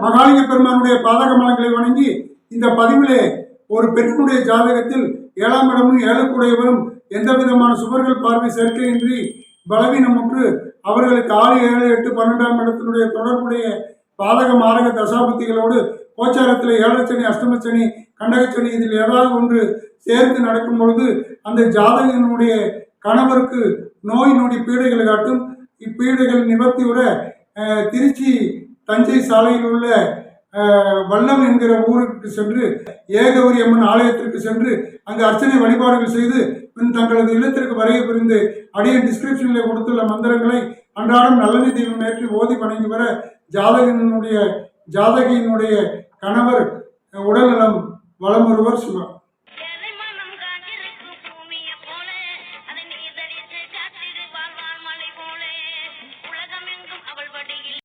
மகாலிங்க பெருமானுடைய பாதக மலங்களை வணங்கி இந்த பதிவிலே ஒரு பெண்ணுடைய ஜாதகத்தில் ஏழாம் இடமும் ஏழுக்குடையவரும் எந்த விதமான சுவர்கள் பார்வை சேர்க்கையின்றி பலவீனமுற்று அவர்களுக்கு ஆறு ஏழு எட்டு பன்னெண்டாம் இடத்தினுடைய தொடர்புடைய பாதக மாரக தசாபுத்திகளோடு கோச்சாரத்தில் ஏழச்சனி அஷ்டமச்சனி கண்டகச்சனி இதில் ஏதாவது ஒன்று சேர்த்து நடக்கும் பொழுது அந்த ஜாதகனுடைய கணவருக்கு நோய் நொடி பீடைகளை காட்டும். இப்பீடைகள் நிவர்த்தி திருச்சி தஞ்சை சாலையில் உள்ள வல்லம் என்கிற ஊருக்கு சென்று ஏகவரி அம்மன் ஆலயத்திற்கு சென்று அங்கு அர்ச்சனை வழிபாடுகள் செய்து பின் தங்களது இல்லத்திற்கு வரைய பிரிந்து அடியே டிஸ்கிரிப்ஷனில் கொடுத்துள்ள மந்திரங்களை அன்றாடம் நல்லெண்ணி தீபம் ஏற்றி ஓதி வணங்கி வர ஜாதகனுடைய ஜாதகியினுடைய கணவர் உடல்நலம் வளம் ஒருவர் சிவம்